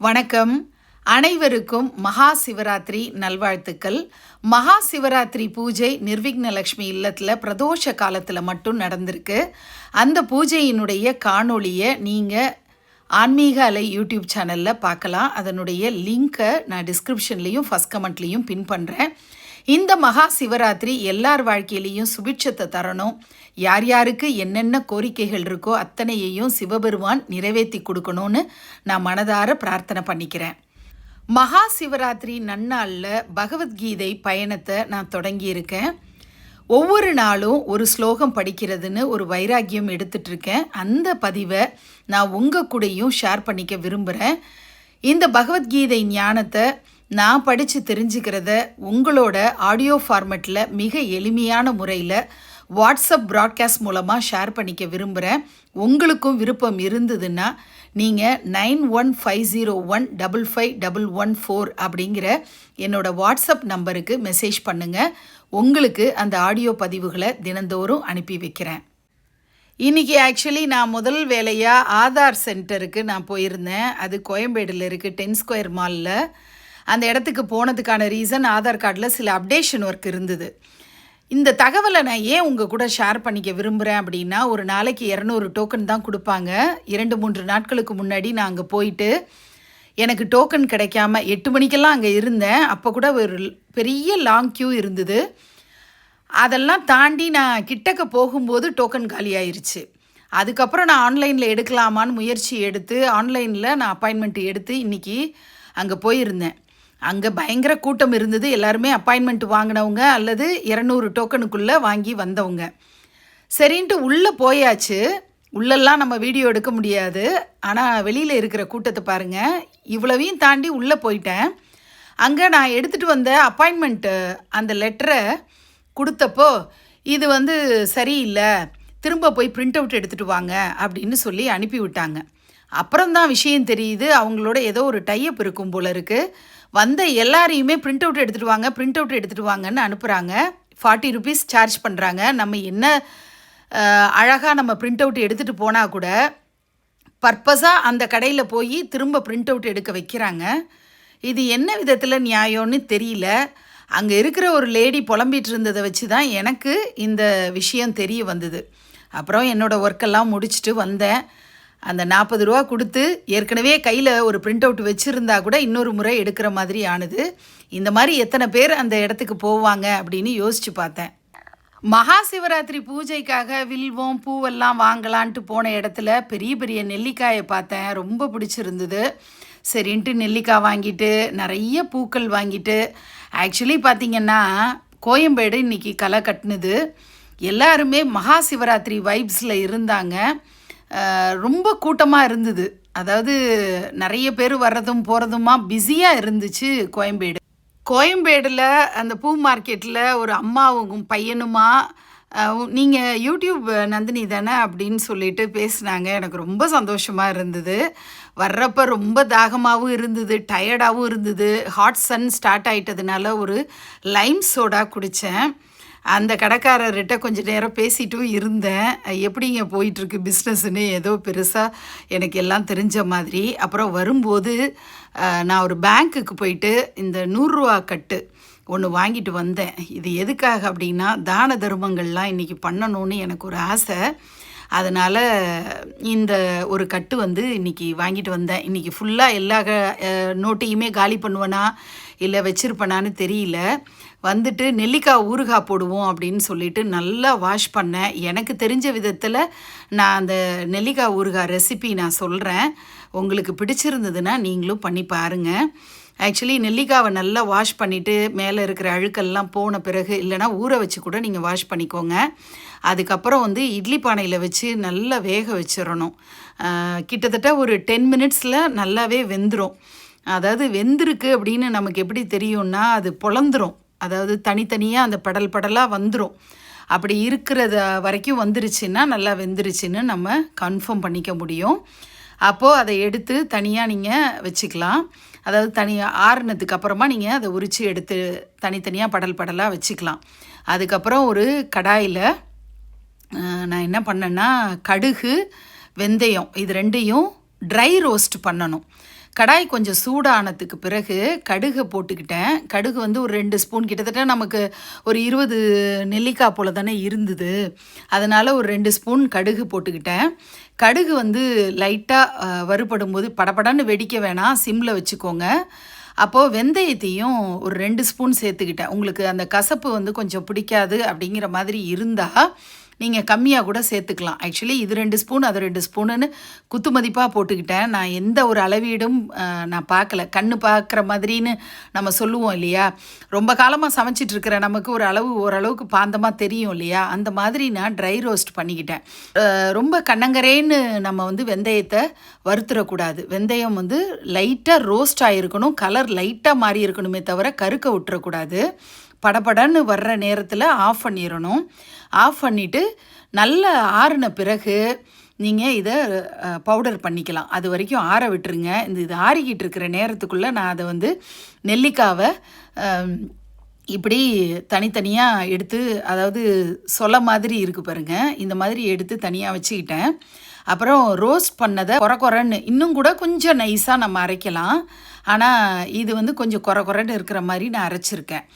வணக்கம். அனைவருக்கும் மகா சிவராத்திரி நல்வாழ்த்துக்கள். மகா சிவராத்திரி பூஜை நிர்விக்னலக்ஷ்மி இல்லத்தில் பிரதோஷ காலத்தில் மட்டும் நடந்திருக்கு. அந்த பூஜையினுடைய காணொளியை நீங்கள் ஆன்மீக அலை யூடியூப் சேனலில் பார்க்கலாம் அதனுடைய லிங்க்கை நான் டிஸ்கிரிப்ஷன்லேயும் ஃபஸ்ட் கமெண்ட்லேயும் பின் பண்ணுறேன் இந்த மகா சிவராத்திரி எல்லார் வாழ்க்கையிலையும் சுபிட்சத்தை தரணும். யார் யாருக்கு என்னென்ன கோரிக்கைகள் இருக்கோ அத்தனையையும் சிவபெருமான் நிறைவேற்றி கொடுக்கணும்னு நான் மனதார பிரார்த்தனை பண்ணிக்கிறேன். மகா சிவராத்திரி நன்னாளில் பகவத்கீதை பயணத்தை நான் தொடங்கியிருக்கேன். ஒவ்வொரு நாளும் ஒரு ஸ்லோகம் படிக்கிறதுன்னு ஒரு வைராக்கியம் எடுத்துட்டு இருக்கேன் அந்த பதிவை நான் உங்கள் கூடயும் ஷேர் பண்ணிக்க விரும்புகிறேன் இந்த பகவத்கீதை ஞானத்தை நான் படித்து தெரிஞ்சுக்கிறத உங்களோட ஆடியோ ஃபார்மேட்டில் மிக எளிமையான முறையில் வாட்ஸ்அப் ப்ராட்காஸ்ட் மூலமாக ஷேர் பண்ணிக்க விரும்புகிறேன் உங்களுக்கும் விருப்பம் இருந்ததுன்னா நீங்கள் nine one five zero one double five double one four அப்படிங்கிற என்னோடய வாட்ஸ்அப் நம்பருக்கு மெசேஜ் பண்ணுங்கள் உங்களுக்கு அந்த ஆடியோ பதிவுகளை தினந்தோறும் அனுப்பி வைக்கிறேன். இன்றைக்கி ஆக்சுவலி நான் முதல் வேலையாக ஆதார் சென்டருக்கு நான் போயிருந்தேன். அது கோயம்பேடில் இருக்குது டென் ஸ்கொயர் மாலில். அந்த இடத்துக்கு போனதுக்கான ரீசன் ஆதார் கார்டில் சில அப்டேஷன் ஒர்க் இருந்தது. இந்த தகவலை நான் ஏன் உங்கள் கூட ஷேர் பண்ணிக்க விரும்புகிறேன் அப்படின்னா ஒரு நாளைக்கு இரநூறு டோக்கன் தான் கொடுப்பாங்க. இரண்டு மூன்று நாட்களுக்கு முன்னாடி நான் அங்கே போயிட்டு எனக்கு டோக்கன் கிடைக்காம எட்டு மணிக்கெல்லாம் அங்கே இருந்தேன். அப்போ கூட ஒரு பெரிய லாங் க்யூ இருந்தது. அதெல்லாம் தாண்டி நான் கிட்டக்க போகும்போது டோக்கன் காலி ஆயிடுச்சு அதுக்கப்புறம் நான் ஆன்லைனில் எடுக்கலாமான்னு முயற்சி எடுத்து ஆன்லைனில் நான் அப்பாயின்மெண்ட் எடுத்து இன்றைக்கி அங்கே போயிருந்தேன். அங்கே பயங்கர கூட்டம் இருந்தது. எல்லாருமே அப்பாயின்மெண்ட் வாங்கினவங்க அல்லது இரநூறு டோக்கனுக்குள்ளே வாங்கி வந்தவங்க. சரின்ட்டு உள்ளே போயாச்சு. உள்ளெல்லாம் நம்ம வீடியோ எடுக்க முடியாது. ஆனால் வெளியில் இருக்கிற கூட்டத்தை பாருங்கள் இவ்வளவையும் தாண்டி உள்ளே போயிட்டேன். அங்கே நான் எடுத்துகிட்டு வந்த அப்பாயின்மெண்ட்டு அந்த லெட்டரை கொடுத்தப்போ இது வந்து சரியில்லை. திரும்ப போய் பிரிண்ட் அவுட் எடுத்துகிட்டு வாங்க அப்படின்னு சொல்லி அனுப்பி விட்டாங்க அப்புறம்தான் விஷயம் தெரியுது. அவங்களோட ஏதோ ஒரு டைப் இருக்கும் போல இருக்குது வந்த எல்லாரையுமே பிரிண்ட் அவுட் எடுத்துகிட்டு வாங்க பிரிண்ட் அவுட் எடுத்துகிட்டு வாங்கன்னு அனுப்புகிறாங்க ஃபார்ட்டி ருபீஸ் சார்ஜ் பண்ணுறாங்க நம்ம என்ன அழகாக நம்ம பிரிண்ட் அவுட் எடுத்துகிட்டு போனால் கூட பர்பஸாக அந்த கடையில் போய் திரும்ப பிரிண்ட் அவுட் எடுக்க வைக்கிறாங்க. இது என்ன விதத்தில் நியாயம்னு தெரியல. அங்கே இருக்கிற ஒரு லேடி புலம்பிகிட்டு இருந்ததை வச்சு தான் எனக்கு இந்த விஷயம் தெரிய வந்தது. அப்புறம் என்னோடய ஒர்க்கெல்லாம் முடிச்சுட்டு வந்தேன். அந்த நாற்பது ரூபா கொடுத்து ஏற்கனவே கையில் ஒரு பிரிண்ட் அவுட் வச்சுருந்தா கூட இன்னொரு முறை எடுக்கிற மாதிரி ஆனது. இந்த மாதிரி எத்தனை பேர் அந்த இடத்துக்கு போவாங்க அப்படின்னு யோசித்து பார்த்தேன். மகா சிவராத்திரி பூஜைக்காக வில்வம் பூவெல்லாம் வாங்கலான்ட்டு போன இடத்துல பெரிய பெரிய நெல்லிக்காயை பார்த்தேன். ரொம்ப பிடிச்சிருந்தது. சரின்ட்டு நெல்லிக்காய் வாங்கிட்டு நிறைய பூக்கள் வாங்கிட்டு ஆக்சுவலி பார்த்திங்கன்னா கோயம்பேடு இன்றைக்கி களை கட்டினது. எல்லாருமே மகா சிவராத்திரி வைப்ஸில் இருந்தாங்க. ரொம்ப கூட்டமாக இருந்தது. அதாவது நிறைய பேர் வர்றதும் போகிறதுமா பிஸியாக இருந்துச்சு கோயம்பேடு. கோயம்பேடில் அந்த பூ மார்க்கெட்டில் ஒரு அம்மாவும் பையனுமா நீங்கள் யூடியூப் நந்தினி தானே அப்படின்னு சொல்லிட்டு பேசினாங்க. எனக்கு ரொம்ப சந்தோஷமாக இருந்தது. வர்றப்ப ரொம்ப தாகமாகவும் இருந்தது டயர்டாகவும் இருந்தது. ஹாட் சன் ஸ்டார்ட் ஆகிட்டதுனால ஒரு லைம் சோடா குடித்தேன் அந்த கடைக்காரர்கிட்ட கொஞ்சம் நேரம் பேசிட்டும் இருந்தேன். எப்படிங்க போயிட்டுருக்கு பிஸ்னஸ்ன்னு ஏதோ பெருசாக எனக்கு எல்லாம் தெரிஞ்ச மாதிரி. அப்புறம் வரும்போது நான் ஒரு பேங்க்குக்கு போயிட்டு இந்த நூறுரூவா கட்டு ஒன்று வாங்கிட்டு வந்தேன். இது எதுக்காக அப்படின்னா தான தர்மங்கள்லாம் இன்றைக்கி பண்ணணும்னு எனக்கு ஒரு ஆசை. அதனால் இந்த ஒரு கட்டு வந்து இன்றைக்கி வாங்கிட்டு வந்தேன். இன்றைக்கி ஃபுல்லாக எல்லா நோட்டையுமே காலி பண்ணுவேனா இல்லை வச்சுருப்பேனான்னு தெரியல. வந்துட்டு நெல்லிக்காய் ஊறுகாய் போடுவோம் அப்படின்னு சொல்லிட்டு நல்லா வாஷ் பண்ணேன் எனக்கு தெரிஞ்ச விதத்தில் நான் அந்த நெல்லிக்காய் ஊறுகாய் ரெசிபி நான் சொல்கிறேன் உங்களுக்கு பிடிச்சிருந்ததுன்னா நீங்களும் பண்ணி பாருங்கள் ஆக்சுவலி நெல்லிக்காவை நல்லா வாஷ் பண்ணிவிட்டு மேலே இருக்கிற அழுக்கெல்லாம் போன பிறகு இல்லைனா ஊற வச்சு கூட நீங்கள் வாஷ் பண்ணிக்கோங்க. அதுக்கப்புறம் வந்து இட்லி பானையில் வச்சு நல்லா வேக வச்சிடணும். கிட்டத்தட்ட ஒரு டென் மினிட்ஸில் நல்லாவே வெந்துடும் அதாவது வெந்திருக்கு அப்படின்னு நமக்கு எப்படி தெரியும்னா அது பொழந்துரும் அதாவது தனித்தனியாக அந்த படல் படலாக வந்துடும் அப்படி இருக்கிறத வரைக்கும் வந்துருச்சுன்னா நல்லா வெந்துருச்சுன்னு நம்ம கன்ஃபார்ம் பண்ணிக்க முடியும். அப்போது அதை எடுத்து தனியாக நீங்கள் வச்சுக்கலாம். அதாவது தனியாக ஆறுனதுக்கு அப்புறமா நீங்கள் அதை உரித்து எடுத்து தனித்தனியாக படல் படலாக வச்சுக்கலாம். அதுக்கப்புறம் ஒரு கடாயில் நான் என்ன பண்ணேன்னா கடுகு வெந்தயம் இது ரெண்டையும் ட்ரை ரோஸ்ட் பண்ணணும். கடாய் கொஞ்சம் சூடானதுக்கு பிறகு கடுகு போட்டுக்கிட்டேன். கடுகு வந்து ஒரு ரெண்டு ஸ்பூன் கிட்டத்தட்ட நமக்கு ஒரு இருபது நெல்லிக்காய் போல் தானே இருந்தது. அதனால் ஒரு ரெண்டு ஸ்பூன் கடுகு போட்டுக்கிட்டேன். கடுகு வந்து லைட்டாக வறுபடும் போது படபடன்னு வெடிக்க வேணாம். சிம்மில் வச்சுக்கோங்க. அப்போது வெந்தயத்தையும் ஒரு ரெண்டு ஸ்பூன் சேர்த்துக்கிட்டேன். உங்களுக்கு அந்த கசப்பு வந்து கொஞ்சம் பிடிக்காது அப்படிங்கிற மாதிரி இருந்தால் நீங்கள் கம்மியாக கூட சேர்த்துக்கலாம். ஆக்சுவலி இது ரெண்டு ஸ்பூன் அது ரெண்டு ஸ்பூனுன்னு குத்து மதிப்பாக போட்டுக்கிட்டேன். நான் எந்த ஒரு அளவீடும் நான் பார்க்கல. கண்ணு பார்க்குற மாதிரின்னு நம்ம சொல்லுவோம் இல்லையா? ரொம்ப காலமாக சமைச்சிட்டு இருக்கிற நமக்கு ஒரு அளவு ஓரளவுக்கு பாந்தமாக தெரியும் இல்லையா? அந்த மாதிரி நான் ட்ரை ரோஸ்ட் பண்ணிக்கிட்டேன். ரொம்ப கண்ணங்கரேன்னு நம்ம வந்து வெந்தயத்தை வறுத்துறக்கூடாது. வெந்தயம் வந்து லைட்டாக ரோஸ்ட் ஆகிருக்கணும் கலர் லைட்டாக மாறி இருக்கணுமே தவிர கருக்க விட்டுறக்கூடாது. படபடன்னு வர்ற நேரத்தில் ஆஃப் பண்ணிடணும் ஆஃப் பண்ணிவிட்டு நல்ல ஆறின பிறகு நீங்கள் இதை பவுடர் பண்ணிக்கலாம். அது வரைக்கும் ஆற விட்டுருங்க. இந்த இது ஆறிக்கிட்டு இருக்கிற நேரத்துக்குள்ளே நான் அதை வந்து நெல்லிக்காவை இப்படி தனித்தனியாக எடுத்து அதாவது சொல மாதிரி இருக்குது பாருங்கள் இந்த மாதிரி எடுத்து தனியாக வச்சுக்கிட்டேன். அப்புறம் ரோஸ்ட் பண்ணதை குறை குறைன்னு இன்னும் கூட கொஞ்சம் நைஸாக நம்ம அரைக்கலாம். ஆனால் இது வந்து கொஞ்சம் குறை குறைன்னு இருக்கிற மாதிரி நான் அரைச்சிருக்கேன்.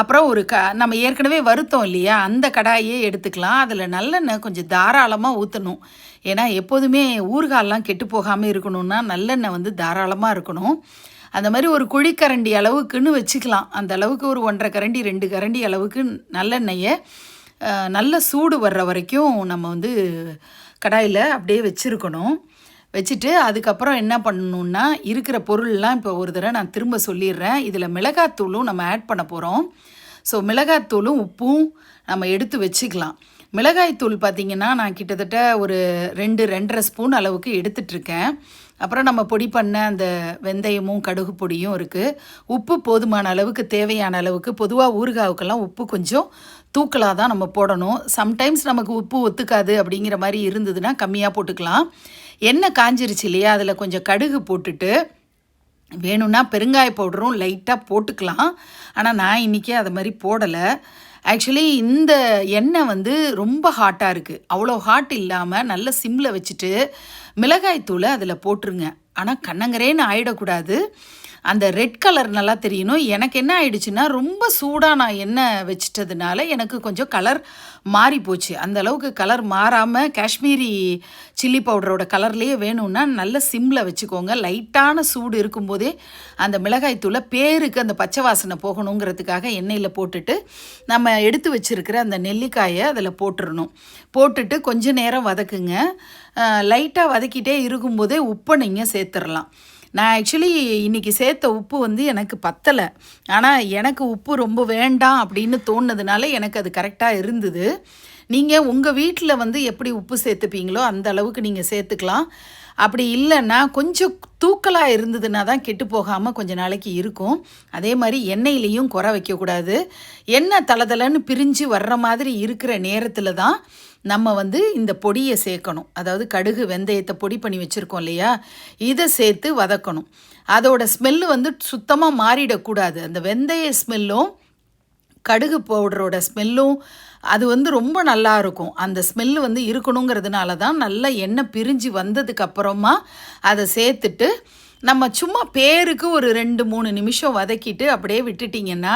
அப்புறம் ஒரு க நம்ம ஏற்கனவே வருத்தோம் இல்லையா? அந்த கடாயே எடுத்துக்கலாம். அதில் நல்லெண்ணெய் கொஞ்சம் தாராளமாக ஊற்றணும் ஏன்னா எப்போதுமே ஊறுகாலெலாம் கெட்டு போகாமல் இருக்கணும்னா நல்லெண்ணெய் வந்து தாராளமாக இருக்கணும். அந்த மாதிரி ஒரு குழிக்கரண்டி அளவுக்குன்னு வச்சுக்கலாம். அந்த அளவுக்கு ஒரு ஒன்றரை கரண்டி ரெண்டு கரண்டி அளவுக்கு நல்லெண்ணெயை நல்ல சூடு வர்ற வரைக்கும் நம்ம வந்து கடாயில் அப்படியே வச்சுருக்கணும். வச்சுட்டு அதுக்கப்புறம் என்ன பண்ணணுன்னா இருக்கிற பொருள்லாம் இப்போ ஒரு தடவை நான் திரும்ப சொல்லிடுறேன். இதில் மிளகாத்தூளும் நம்ம ஆட் பண்ண போகிறோம் ஸோ மிளகாத்தூளும் உப்பும் நம்ம எடுத்து வச்சுக்கலாம். மிளகாய்த்தூள் பார்த்திங்கன்னா நான் கிட்டத்தட்ட ஒரு ரெண்டு ரெண்டரை ஸ்பூன் அளவுக்கு எடுத்துட்ருக்கேன் அப்புறம் நம்ம பொடி பண்ண அந்த வெந்தயமும் கடுகு பொடியும் இருக்குது உப்பு போதுமான அளவுக்கு தேவையான அளவுக்கு பொதுவாக ஊறுகாவுக்கெல்லாம் உப்பு கொஞ்சம் தூக்கலாக தான் நம்ம போடணும். சம்டைம்ஸ் நமக்கு உப்பு ஒத்துக்காது அப்படிங்கிற மாதிரி இருந்ததுன்னா கம்மியாக போட்டுக்கலாம். எண்ணெய் காஞ்சிருச்சு இல்லையா? அதில் கொஞ்சம் கடுகு போட்டுட்டு வேணும்னா பெருங்காய பவுடரும் லைட்டாக போட்டுக்கலாம். ஆனால் நான் இன்றைக்கி அதை மாதிரி போடலை. ஆக்சுவலி இந்த எண்ணெய் வந்து ரொம்ப ஹாட்டாக இருக்குது அவ்வளோ ஹாட் இல்லாமல் நல்ல சிம்மில் வச்சுட்டு மிளகாய்த்தூளை அதில் போட்டுருங்க. ஆனால் கண்ணங்கரேன்னு ஆயிடக்கூடாது. அந்த ரெட் கலர் நல்லா தெரியணும். எனக்கு என்ன ஆயிடுச்சுன்னா ரொம்ப சூடாக நான் எண்ணெய் வச்சிட்டதுனால எனக்கு கொஞ்சம் கலர் மாறி போச்சு. அந்த அளவுக்கு கலர் மாறாமல் காஷ்மீரி சில்லி பவுடரோட கலர்லேயே வேணும்னா நல்ல சிம்மில் வச்சுக்கோங்க. லைட்டான சூடு இருக்கும்போதே அந்த மிளகாய்த்தூளை பேருக்கு அந்த பச்சை வாசனை போகணுங்கிறதுக்காக எண்ணெயில் போட்டுட்டு நம்ம எடுத்து வச்சிருக்கிற அந்த நெல்லிக்காயை அதில் போட்டுறணும். போட்டுட்டு கொஞ்ச நேரம் வதக்குங்க. லைட்டாக வதக்கிட்டே இருக்கும்போதே உப்பை நீங்கள் சேர்த்துடலாம். நான் ஆக்சுவலி இன்றைக்கி சேர்த்த உப்பு வந்து எனக்கு பத்தலை. ஆனால் எனக்கு உப்பு ரொம்ப வேண்டாம் அப்படின்னு தோணுனதுனால எனக்கு அது கரெக்டாக இருந்தது. நீங்கள் உங்கள் வீட்டில் வந்து எப்படி உப்பு சேர்த்துப்பீங்களோ அந்த அளவுக்கு நீங்கள் சேர்த்துக்கலாம். அப்படி இல்லைன்னா கொஞ்சம் தூக்கலாக இருந்ததுன்னா தான் கெட்டு போகாமல் கொஞ்சம் நாளைக்கு இருக்கும். அதே மாதிரி எண்ணெயிலையும் குறை வைக்கக்கூடாது. எண்ணெய் தளதளன்னு பிரிஞ்சு வர்ற மாதிரி இருக்கிற நேரத்தில் தான் நம்ம வந்து இந்த பொடியை சேர்க்கணும். அதாவது கடுகு வெந்தயத்தை பொடி பண்ணி வச்சுருக்கோம் இல்லையா? இதை சேர்த்து வதக்கணும். அதோட ஸ்மெல்லு வந்து சுத்தமாக மாறிடக்கூடாது. அந்த வெந்தய ஸ்மெல்லும் கடுகு பவுடரோட ஸ்மெல்லும் அது வந்து ரொம்ப நல்லா இருக்கும். அந்த ஸ்மெல் வந்து இருக்கணுங்கிறதுனால தான் நல்லா எண்ணெய் பிரிஞ்சு வந்ததுக்கு அப்புறமா அதை சேர்த்துட்டு நம்ம சும்மா பேருக்கு ஒரு ரெண்டு மூணு நிமிஷம் வதக்கிட்டு அப்படியே விட்டுட்டிங்கன்னா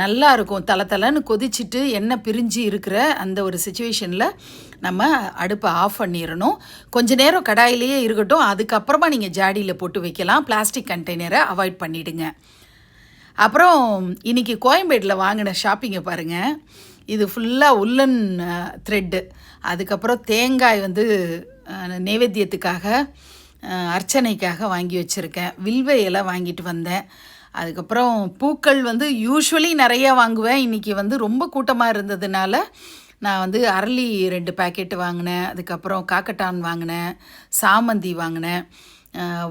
நல்லா இருக்கும் தலை தலைன்னு கொதிச்சுட்டு எண்ணெய் பிரிஞ்சு இருக்கிற அந்த ஒரு சுச்சுவேஷனில் நம்ம அடுப்பை ஆஃப் பண்ணிடணும் கொஞ்ச நேரம் கடாயிலேயே இருக்கட்டும். அதுக்கப்புறமா நீங்கள் ஜாடியில் போட்டு வைக்கலாம். பிளாஸ்டிக் கண்டெய்னரை அவாய்ட் பண்ணிவிடுங்க அப்புறம் இன்னைக்கு கோயம்பேட்டில் வாங்கின ஷாப்பிங்கை பாருங்கள் இது ஃபுல்லாக உல்லன் த்ரெட்டு அதுக்கப்புறம் தேங்காய் வந்து நைவேத்தியத்துக்காக அர்ச்சனைக்காக வாங்கி வச்சுருக்கேன். வில்வ இலை வாங்கிட்டு வந்தேன். அதுக்கப்புறம் பூக்கள் வந்து யூஸ்வலி நிறையா வாங்குவேன். இன்றைக்கி வந்து ரொம்ப கூட்டமாக இருந்ததுனால நான் வந்து அரளி ரெண்டு பேக்கெட் வாங்கினேன். அதுக்கப்புறம் காக்கட்டான் வாங்கினேன். சாமந்தி வாங்கினேன்.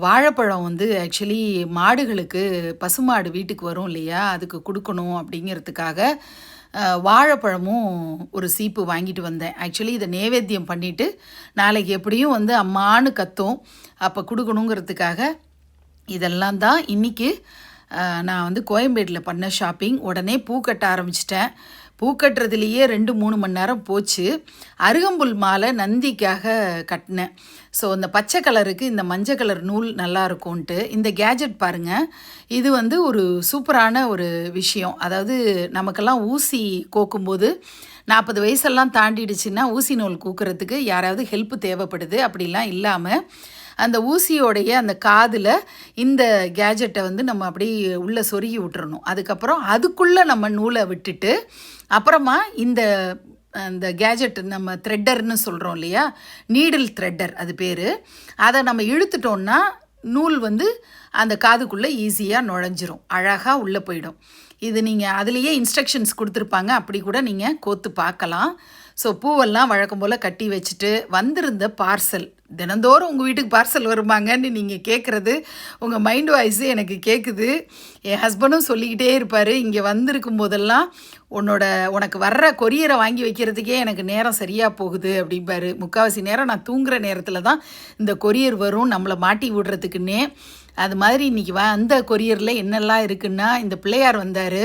வாழைப்பழம் வந்து ஆக்சுவலி மாடுகளுக்கு பசுமாடு வீட்டுக்கு வரும் இல்லையா? அதுக்கு கொடுக்கணும் அப்படிங்கிறதுக்காக வாழைப்பழமும் ஒரு சீப்பு வாங்கிட்டு வந்தேன். ஆக்சுவலி இதை நேவேத்தியம் பண்ணிவிட்டு நாளைக்கு எப்படியும் வந்து அம்மான்னு கத்தும். அப்போ கொடுக்கணுங்கிறதுக்காக இதெல்லாம் தான் இன்றைக்கி நான் வந்து கோயம்பேட்டில் பண்ண ஷாப்பிங் உடனே பூ கட்ட ஆரம்பிச்சிட்டேன். பூ கட்டுறதுலேயே ரெண்டு மூணு மணி நேரம் போச்சு. அருகம்புல் மாலை நந்திக்காக கட்டினேன். ஸோ இந்த பச்சை கலருக்கு இந்த மஞ்சள் கலர் நூல் நல்லா இருக்கும்ன்ட்டு இந்த கேஜெட் பாருங்கள் இது வந்து ஒரு சூப்பரான ஒரு விஷயம். அதாவது நமக்கெல்லாம் ஊசி கோக்கும்போது நாற்பது வயசெல்லாம் தாண்டிடுச்சுன்னா ஊசி நூல் கூக்குறதுக்கு யாராவது ஹெல்ப் தேவைப்படுது. அப்படிலாம் இல்லாமல் அந்த ஊசியோடைய அந்த காதில் இந்த கேஜெட்டை வந்து நம்ம அப்படியே உள்ளே சொருகி விட்டுறணும். அதுக்கப்புறம் அதுக்குள்ளே நம்ம நூலை விட்டுட்டு அப்புறமா இந்த அந்த கேஜெட் நம்ம த்ரெட்டர்னு சொல்கிறோம் இல்லையா? நீடில் த்ரெட்டர் அது பேர். அதை நம்ம இழுத்துட்டோம்னா நூல் வந்து அந்த காதுக்குள்ளே ஈஸியாக நுழைஞ்சிரும். அழகாக உள்ளே போயிடும். இது நீங்கள் அதுலேயே இன்ஸ்ட்ரக்ஷன்ஸ் கொடுத்துருப்பாங்க. அப்படி கூட நீங்கள் கோத்து பார்க்கலாம். ஸோ பூவெல்லாம் வழக்கம் போல் கட்டி வச்சுட்டு வந்திருந்த பார்சல் தினந்தோறும் உங்கள் வீட்டுக்கு பார்சல் வருமாங்கன்னு நீங்கள் கேட்குறது உங்கள் மைண்ட் வாய்ஸு எனக்கு கேட்குது என் ஹஸ்பண்டும் சொல்லிக்கிட்டே இருப்பார். இங்கே வந்திருக்கும் போதெல்லாம் உன்னோட உனக்கு வர்ற கொரியரை வாங்கி வைக்கிறதுக்கே எனக்கு நேரம் சரியாக போகுது அப்படிம்பாரு. முக்கால்வாசி நேரம் நான் தூங்குகிற நேரத்தில் தான் இந்த கொரியர் வரும். நம்மளை மாட்டி விடுறதுக்குன்னே. அது மாதிரி இன்றைக்கி வ அந்த கொரியரில் என்னெல்லாம் இருக்குன்னா இந்த பிள்ளையார் வந்தார்.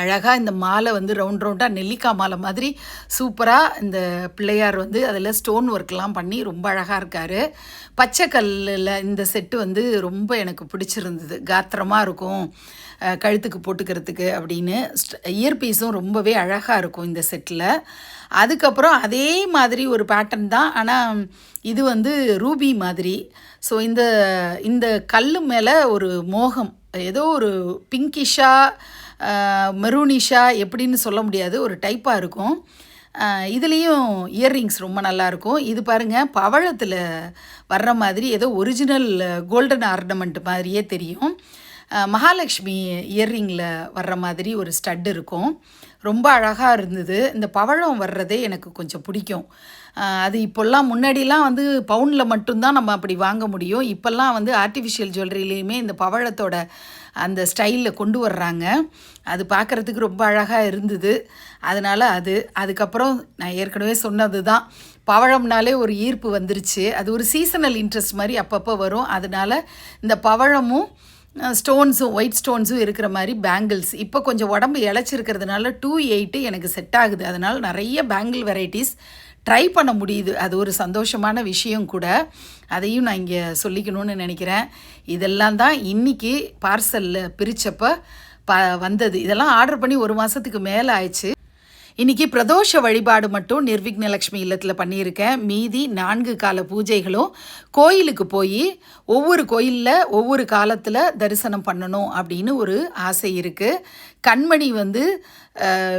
அழகாக இந்த மாலை வந்து ரவுண்ட் ரவுண்டாக நெல்லிக்காய் மாலை மாதிரி சூப்பராக இந்த பிள்ளையார் வந்து அதில் ஸ்டோன் ஒர்க்லாம் பண்ணி ரொம்ப அழகாக இருக்கார். பச்சை கல்லில் இந்த செட்டு வந்து ரொம்ப எனக்கு பிடிச்சிருந்தது. காத்திரமாக இருக்கும் கழுத்துக்கு போட்டுக்கிறதுக்கு அப்படின்னு. இயர் பீஸும் ரொம்பவே அழகாக இருக்கும் இந்த செட்டில் அதுக்கப்புறம் அதே மாதிரி ஒரு பேட்டர்ன் தான். ஆனால் இது வந்து ரூபி மாதிரி. ஸோ இந்த இந்த கல் மேலே ஒரு மோகம் ஏதோ ஒரு பிங்கிஷாக மெரூனிஷா எப்படின்னு சொல்ல முடியாது ஒரு டைப்பாக இருக்கும். இதுலேயும் இயர்ரிங்ஸ் ரொம்ப நல்லாயிருக்கும் இது பாருங்கள் பவழத்தில் வர்ற மாதிரி ஏதோ ஒரிஜினல் கோல்டன் ஆர்னமெண்ட் மாதிரியே தெரியும். மகாலட்சுமி இயர்ரிங்கில் வர்ற மாதிரி ஒரு ஸ்டட் இருக்கும். ரொம்ப அழகாக இருந்தது. இந்த பவழம் வர்றதே எனக்கு கொஞ்சம் பிடிக்கும். அது இப்போல்லாம் முன்னாடிலாம் வந்து பவுனில் மட்டும்தான் நம்ம அப்படி வாங்க முடியும். இப்போல்லாம் வந்து ஆர்டிஃபிஷியல் ஜுவல்லரிலேயுமே இந்த பவழத்தோட அந்த ஸ்டைலில் கொண்டு வர்றாங்க. அது பார்க்குறதுக்கு ரொம்ப அழகாக இருந்தது. அதனால் அது. அதுக்கப்புறம் நான் ஏற்கனவே சொன்னது தான் பவழம்னாலே ஒரு ஈர்ப்பு வந்துருச்சு. அது ஒரு சீசனல் இன்ட்ரெஸ்ட் மாதிரி அப்பப்போ வரும். அதனால் இந்த பவழமும் ஸ்டோன்ஸும் ஒயிட் ஸ்டோன்ஸும் இருக்கிற மாதிரி பேங்கிள்ஸ் இப்போ கொஞ்சம் உடம்பு இழைச்சிருக்கிறதுனால டூ எயிட்டு எனக்கு செட் ஆகுது. அதனால் நிறைய பேங்கிள் வெரைட்டிஸ் ட்ரை பண்ண முடியுது. அது ஒரு சந்தோஷமான விஷயம் கூட. அதையும் நான் இங்கே சொல்லிக்கணும்னு நினைக்கிறேன். இதெல்லாம் தான் இன்றைக்கி பார்சலில் பிரித்தப்போ ப வந்தது. இதெல்லாம் ஆர்டர் பண்ணி ஒரு மாதத்துக்கு மேலே ஆயிடுச்சு. இன்னைக்கு பிரதோஷ வழிபாடு மட்டும் நிர்விக்னலக்ஷ்மி இல்லத்தில் பண்ணியிருக்கேன். மீதி நான்கு கால பூஜைகளும் கோயிலுக்கு போய் ஒவ்வொரு கோயிலில் ஒவ்வொரு காலத்தில் தரிசனம் பண்ணணும் அப்படின்னு ஒரு ஆசை இருக்குது கண்மணி வந்து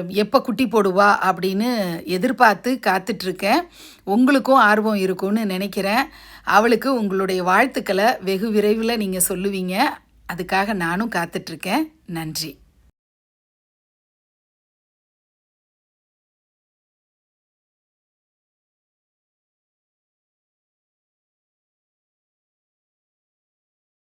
எப்போ குட்டி போடுவா அப்படின்னு எதிர்பார்த்து காத்துட்ருக்கேன். உங்களுக்கும் ஆர்வம் இருக்கும்னு நினைக்கிறேன். அவளுக்கு உங்களுடைய வாழ்த்துக்களை வெகு விரைவில் நீங்கள் சொல்லுவீங்க. அதுக்காக நானும் காத்துட்ருக்கேன். நன்றி.